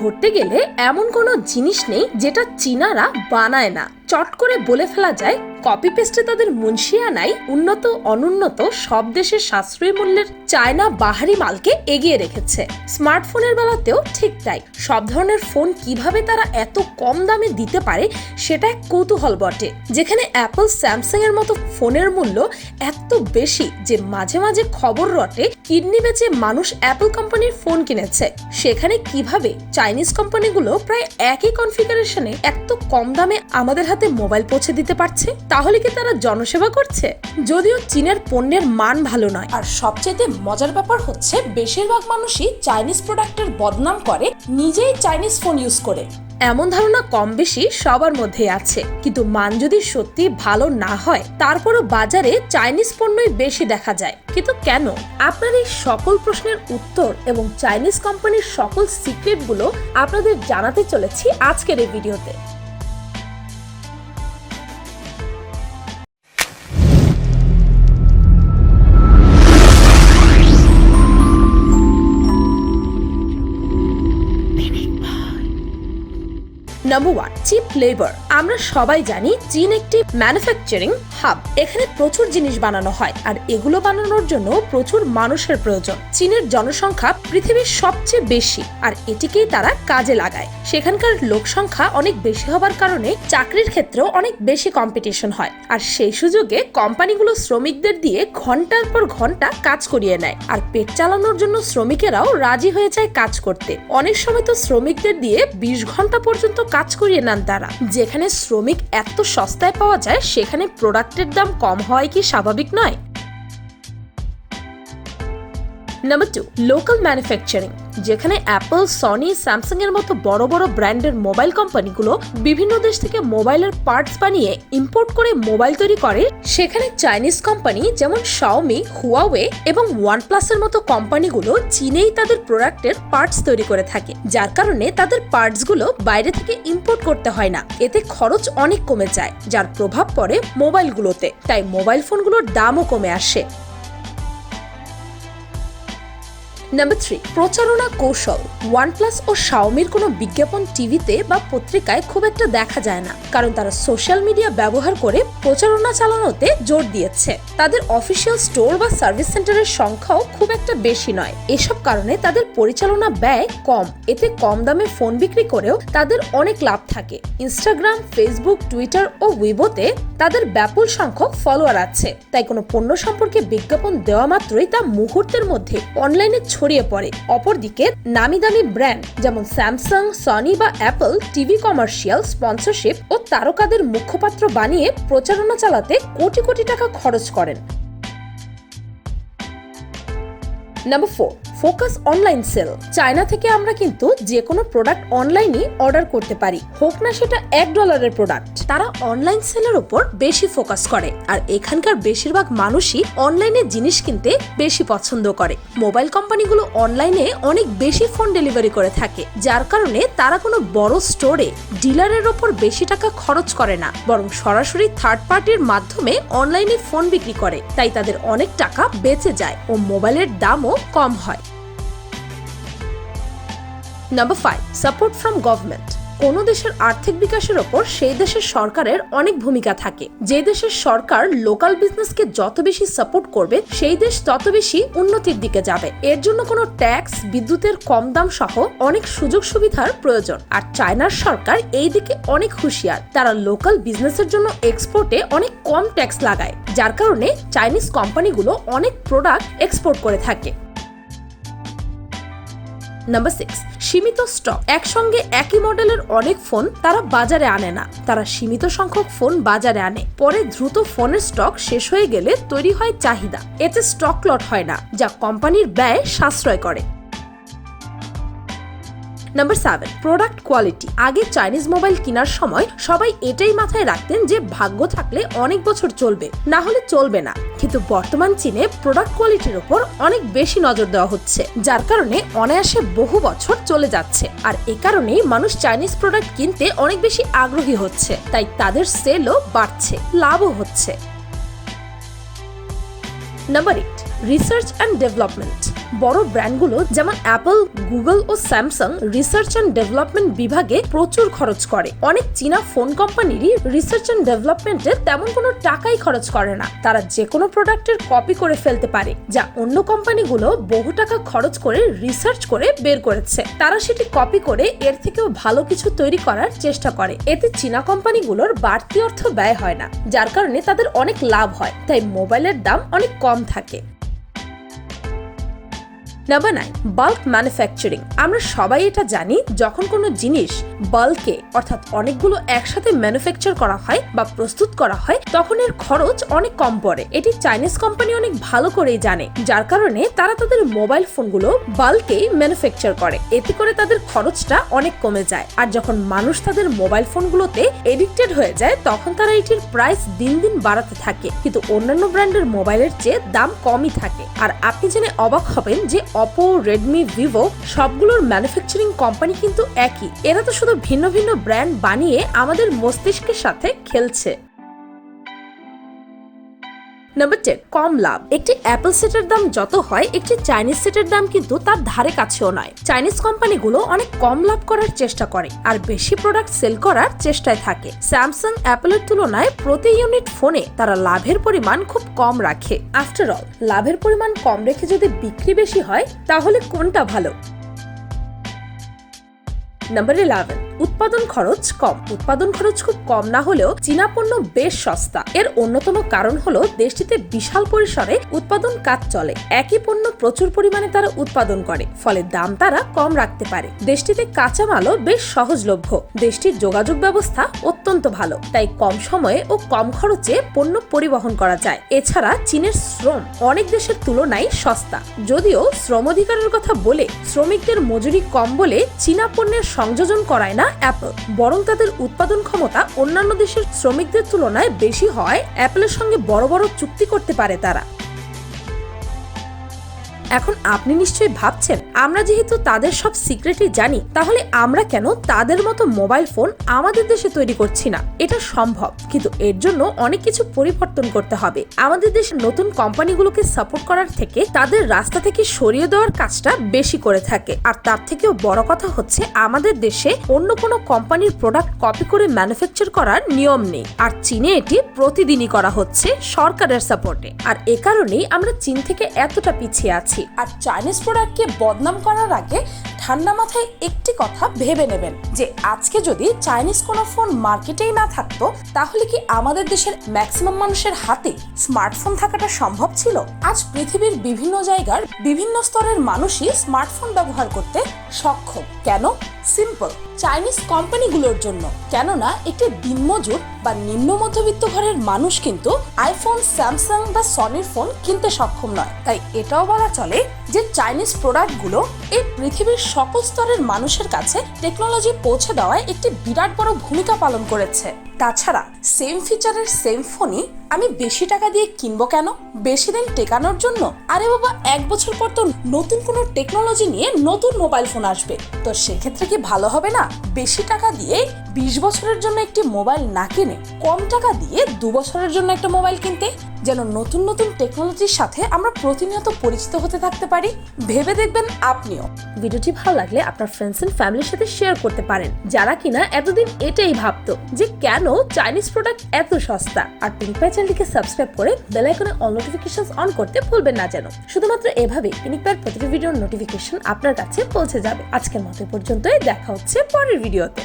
ধরতে গেলে এমন কোনো জিনিস নেই যেটা চীনারা বানায় না। চট করে বলে ফেলা যায় কপি পেস্টে তাদের মুন্সিয়ানাই উন্নত, অনুন্নত, সব দেশের সাশ্রয়ী মূল্যের চায়না বাহারি মালকে এগিয়ে রেখেছে। স্মার্টফোনের বেলাতেও ঠিক তাই। সব ধরনের ফোন কীভাবে তারা এত কম দামে দিতে পারে, সেটা এক কৌতূহল বটে। যেখানে অ্যাপল স্যামসাং এর মতো ফোনের মূল্য এত বেশি যে মাঝে মাঝে খবর রটে, কিডনি বেচে মানুষ অ্যাপল কোম্পানির ফোন কিনেছে। সেখানে কীভাবে চাইনিজ কোম্পানিগুলো প্রায় একই কনফিগারেশনে এত কম দামে আমাদের হাতে মোবাইল পৌঁছে দিতে পারছে? তাহলে কি তারা জনসেবা করছে? যদিও চীনের পণ্যের মান ভালো নয়। আর সবচেয়ে মজার ব্যাপার হচ্ছে, বেশিরভাগ মানুষই চাইনিজ প্রোডাক্টের বদনাম করে, নিজেই চাইনিজ ফোন ইউজ করে। এমন ধারণা কম বেশি সবার মধ্যে আছে। কিন্তু মান যদি সত্যি ভালো না হয়, তারপরও বাজারে চাইনিজ পণ্যই বেশি দেখা যায়। কিন্তু কেন? আপনার এই সকল প্রশ্নের উত্তর এবং চাইনিজ কোম্পানির সকল সিক্রেটগুলো আপনাদের জানাতে চলেছি আজকের এই ভিডিওতে। নাম্বার ওয়ান চিপ লেবার আমরা সবাই জানি চীন একটি ম্যানুফ্যাকচারিং হাব এখানে প্রচুর জিনিস বানানো হয়, আর এগুলো বানানোর জন্য প্রচুর মানুষের প্রয়োজন। চীনের জনসংখ্যা পৃথিবীর সবচেয়ে বেশি, আর এটিকেই তারা কাজে লাগায়। সেখানকার লোক সংখ্যা অনেক বেশি হবার কারণে চাকরির ক্ষেত্রেও অনেক বেশি কম্পিটিশন হয়, আর সেই সুযোগে কোম্পানিগুলো শ্রমিকদের দিয়ে ঘণ্টার পর ঘণ্টা কাজ করিয়ে নেয়, আর পেট চালানোর জন্য শ্রমিকেরাও রাজি হয়ে যায় কাজ করতে। অনেক সময় তো শ্রমিকদের দিয়ে বিশ ঘণ্টা পর্যন্ত কাজ করিয়ে নেন তারা, যেখানে শ্রমিক এত সস্তায় পাওয়া যায় সেখানে প্রোডাক্টের দাম কম হওয়াই কি স্বাভাবিক নয়? নাম্বার টু লোকাল ম্যানুফ্যাকচারিং যেখানে অ্যাপল সনি স্যামসাং এর মতো বড় বড় ব্র্যান্ডের মোবাইল কোম্পানিগুলো বিভিন্ন দেশ থেকে মোবাইলের পার্টস বানিয়ে ইম্পোর্ট করে মোবাইল তৈরি করে, সেখানে চাইনিজ কোম্পানি যেমন শাওমি হুয়াওয়ে এবং ওয়ানপ্লাসের মতো কোম্পানিগুলো চীনেই তাদের প্রোডাক্টের পার্টস তৈরি করে থাকে। যার কারণে তাদের পার্টসগুলো বাইরে থেকে ইম্পোর্ট করতে হয় না। এতে খরচ অনেক কমে যায়, যার প্রভাব পড়ে মোবাইলগুলোতে তাই মোবাইল ফোনগুলোর দামও কমে আসে। নাম্বার থ্রি প্রচারণা কৌশল। ওয়ানপ্লাস ও শাওমির কোনো বিজ্ঞাপন টিভিতে বা পত্রিকায় খুব একটা দেখা যায় না, কারণ তারা সোশ্যাল মিডিয়া ব্যবহার করে প্রচারণা চালানোতে জোর দিয়েছে। তাদের অফিসিয়াল স্টোর বা সার্ভিস সেন্টারের সংখ্যাও খুব একটা বেশি নয়। এসব কারণে তাদের পরিচালনা ব্যয় কম। এতে কম দামে ফোন বিক্রি করেও তাদের অনেক লাভ থাকে। ইনস্টাগ্রাম ফেসবুক টুইটার ও উইবোতে তাদের ব্যাপক সংখ্যক ফলোয়ার আছে। তাই কোনো পণ্য সম্পর্কে বিজ্ঞাপন দেওয়া মাত্রই তা মুহূর্তের মধ্যে অনলাইনে ছড়িয়ে পড়ে। অপরদিকে নামি দামি ব্র্যান্ড যেমন স্যামসাং, সনি বা অ্যাপল, টিভি কমার্শিয়াল, স্পন্সরশিপ ও তারকাদের মুখপাত্র বানিয়ে প্রচারণা চালাতে কোটি কোটি টাকা খরচ করেন। Number four focus online sale. China থেকে আমরা কিন্তু যে কোনো প্রোডাক্ট অনলাইনে অর্ডার করতে পারি। হোক না সেটা এক ডলারের প্রোডাক্ট। তারা অনলাইন সেলের উপর বেশি ফোকাস করে আর এখানকার বেশিরভাগ মানুষই অনলাইনে জিনিস কিনতে বেশি পছন্দ করে। মোবাইল কোম্পানিগুলো অনলাইনে অনেক বেশি ফোন ডেলিভারি করে থাকে। যার কারণে তারা কোনো বড় স্টোরে ডিলারের ওপর বেশি টাকা খরচ করে না। বরং সরাসরি থার্ড পার্টির মাধ্যমে অনলাইনে ফোন বিক্রি করে। তাই তাদের অনেক টাকা বেঁচে যায় ও মোবাইলের দামও কম হয়। Number five support from government কোনো দেশের আর্থিক বিকাশের ওপর সেই দেশের সরকারের অনেক ভূমিকা থাকে। যে দেশের সরকার লোকাল বিজনেসকে যত বেশি সাপোর্ট করবে, সেই দেশ তত বেশি উন্নতির দিকে যাবে। এর জন্য কোনো ট্যাক্স বিদ্যুতের কম দাম সহ অনেক সুযোগ সুবিধার প্রয়োজন। আর চায়নার সরকার এই দিকে অনেক হুঁশিয়ার। তারা লোকাল বিজনেসের জন্য এক্সপোর্টে অনেক কম ট্যাক্স লাগায়। যার কারণে চাইনিজ কোম্পানিগুলো অনেক প্রোডাক্ট এক্সপোর্ট করে থাকে। নাম্বার সিক্স সীমিত স্টক একসঙ্গে একই মডেলের অনেক ফোন তারা বাজারে আনে না। তারা সীমিত সংখ্যক ফোন বাজারে আনে। পরে দ্রুত ফোনের স্টক শেষ হয়ে গেলে তৈরি হয় চাহিদা। এতে স্টক লট হয় না, যা কোম্পানির ব্যয় সাশ্রয় করে। নাম্বার সেভেন প্রোডাক্ট কোয়ালিটি আগে চাইনিজ মোবাইল কেনার সময় সবাই এটাই মাথায় রাখতেন যে ভাগ্য থাকলে অনেক বছর চলবে। না হলে চলবে না। কিন্তু বর্তমান চীনে প্রোডাক্ট কোয়ালিটির উপর অনেক বেশি নজর দেওয়া হচ্ছে, যার কারণে অনায়াসে বহু বছর চলে যাচ্ছে। আর এ কারণেই মানুষ চাইনিজ প্রোডাক্ট কিনতে অনেক বেশি আগ্রহী হচ্ছে, তাই তাদের সেলও বাড়ছে, লাভও হচ্ছে। Number eight research and development বড় ব্র্যান্ডগুলো যেমন অ্যাপল গুগল ও স্যামসাং রিসার্চ অ্যান্ড ডেভেলপমেন্ট বিভাগে প্রচুর খরচ করে। অনেক চীনা ফোন কোম্পানিরই রিসার্চ অ্যান্ড ডেভেলপমেন্টে তেমন কোনো টাকাই খরচ করে না। তারা যে কোনো প্রোডাক্টের কপি করে ফেলতে পারে, যা অন্য কোম্পানিগুলো বহু টাকা খরচ করে রিসার্চ করে বের করেছে। তারা সেটি কপি করে এর থেকেও ভালো কিছু তৈরি করার চেষ্টা করে। এতে চীনা কোম্পানিগুলোর বাড়তি অর্থ ব্যয় হয় না, যার কারণে তাদের অনেক লাভ হয়, তাই মোবাইলের দাম অনেক কম থাকে। নাম্বার নাইন বাল্ক ম্যানুফ্যাকচারিং আমরা সবাই এটা জানি, যখন কোনো জিনিস বাল্কে অর্থাৎ অনেকগুলো একসাথে ম্যানুফ্যাকচার করা হয় বা প্রস্তুত করা হয়, তখন এর খরচ অনেক কম পড়ে। এটি চাইনিজ কোম্পানি অনেক ভালো করেই জানে, যার কারণে তারা তাদের মোবাইল ফোনগুলো বাল্কেই ম্যানুফ্যাকচার করে। এতে করে তাদের খরচটা অনেক কমে যায়। আর যখন মানুষ তাদের মোবাইল ফোনগুলোতে এডিক্টেড হয়ে যায়, তখন তারা এটির প্রাইস দিন দিন বাড়াতে থাকে। কিন্তু অন্যান্য ব্র্যান্ডের মোবাইলের চেয়ে দাম কমই থাকে। আর আপনি জেনে অবাক হবেন যে অপো রেডমি ভিভো সবগুলোর ম্যানুফ্যাকচারিং কোম্পানি কিন্তু একই। এরা তো শুধু ভিন্ন ভিন্ন ব্র্যান্ড বানিয়ে আমাদের মস্তিষ্কের সাথে খেলছে। নাম্বার টেন কম লাভ। একটি অ্যাপল সেটের দাম যত হয়, একটি চাইনিজ সেটের দাম কিন্তু তার ধারে কাছেও নয়। চাইনিজ কোম্পানিগুলো অনেক কম লাভ করার চেষ্টা করে আর বেশি প্রোডাক্ট সেল করার চেষ্টায় থাকে। স্যামসাং অ্যাপলের তুলনায় প্রতি ইউনিট ফোনে তারা লাভের পরিমাণ খুব কম রাখে। আফটার অল লাভের পরিমাণ কম রেখে যদি বিক্রি বেশি হয়, তাহলে কোনটা ভালো? নাম্বার ইলেভেন উৎপাদন খরচ কম। উৎপাদন খরচ খুব কম না হলেও চীনা পণ্য বেশ সস্তা। এর অন্যতম কারণ হলো দেশটিতে বিশাল পরিসরে উৎপাদন কাজ চলে। একই পণ্য প্রচুর পরিমাণে তারা উৎপাদন করে, ফলে দাম তারা কম রাখতে পারে। দেশটিতে কাঁচামালও বেশ সহজলভ্য। দেশটির যোগাযোগ ব্যবস্থা অত্যন্ত ভালো, তাই কম সময়ে ও কম খরচে পণ্য পরিবহন করা যায়। এছাড়া চীনের শ্রম অনেক দেশের তুলনায় সস্তা। যদিও শ্রম অধিকারের কথা বলে শ্রমিকদের মজুরি কম বলে চীনা পণ্যের সংযোজন করায় না অ্যাপল। বরং তাদের উৎপাদন ক্ষমতা অন্যান্য দেশের শ্রমিকদের তুলনায় বেশি হয় অ্যাপলের সঙ্গে বড় বড় চুক্তি করতে পারে তারা। এখন আপনি নিশ্চয়ই ভাবছেন, আমরা যেহেতু তাদের সব সিক্রেটই জানি, তাহলে আমরা কেন তাদের মতো মোবাইল ফোন আমাদের দেশে তৈরি করছি না? এটা সম্ভব, কিন্তু এর জন্য অনেক কিছু পরিবর্তন করতে হবে। আমাদের দেশের নতুন কোম্পানিগুলোকে সাপোর্ট করার থেকে তাদের রাস্তা থেকে সরিয়ে দেওয়ার কাজটা বেশি করে থাকে। আর তার থেকেও বড় কথা হচ্ছে, আমাদের দেশে অন্য কোনো কোম্পানির প্রোডাক্ট কপি করে ম্যানুফ্যাকচার করার নিয়ম নেই। আর চীনে এটি প্রতিদিনই করা হচ্ছে সরকারের সাপোর্টে আর এ কারণেই আমরা চীন থেকে এতটা পিছিয়ে আছি। আর চাইনিজ প্রোডাক্টকে বদনাম করার আগে ঠান্ডা মাথায় একটি কথা ভেবে নেবেন যে আজকে যদি চাইনিজ কোনো ফোন মার্কেটেই না থাকতো, তাহলে কি আমাদের দেশের ম্যাক্সিমাম মানুষের হাতে স্মার্টফোন থাকাটা সম্ভব ছিল? আজ পৃথিবীর বিভিন্ন জায়গার বিভিন্ন স্তরের মানুষই স্মার্টফোন ব্যবহার করতে সক্ষম। কেন? সিম্পল চাইনিজ কোম্পানিগুলোর জন্য। কেননা একটি দিনমজুর বা নিম্ন মধ্যবিত্ত ঘরের মানুষ কিন্তু আইফোন স্যামসাং বা সনির ফোন কিনতে সক্ষম নয়। তাই এটাও বলা চলে যে চাইনিজ প্রোডাক্টগুলো এই পৃথিবীর সকল স্তরের মানুষের কাছে টেকনোলজি পৌঁছে দেওয়ায় একটি বিরাট বড় ভূমিকা পালন করেছে। তাছাড়া সেম ফিচারের সেম ফোনই আমি বেশি টাকা দিয়ে কিনবো কেন? বেশি দিন টেকানোর জন্য? আরে বাবা, এক বছর পর তো নতুন কোনো টেকনোলজি নিয়ে নতুন মোবাইল ফোন আসবে। তো সেক্ষেত্রে কি ভালো হবে না? বেশি টাকা দিয়ে বিশ বছরের জন্য একটি মোবাইল না কিনে কম টাকা দিয়ে দু বছরের জন্য একটা মোবাইল কিনতে? যেন নতুন নতুন টেকনোলজির সাথে আমরা প্রতিনিয়ত পরিচিত হতে থাকতে পারি। ভেবে দেখবেন আপনিও। ভিডিওটি ভালো লাগলে আপনার ফ্রেন্ডস এন্ড ফ্যামিলির সাথে শেয়ার করতে পারেন, যারা কিনা এতদিন এটাই ভাবতো যে কেন চাইনিজ প্রোডাক্ট এত সস্তা? আর পিনিকপাই চ্যানেলটিকে সাবস্ক্রাইব করে বেল আইকনে অল নোটিফিকেশন অন করতে ভুলবেন না যেন। শুধুমাত্র এভাবে পিনিকপাইয়ের প্রতিটি ভিডিওর নোটিফিকেশন আপনার কাছে পৌঁছে যাবে। আজকের মতো পর্যন্তই, দেখা হচ্ছে পরের ভিডিওতে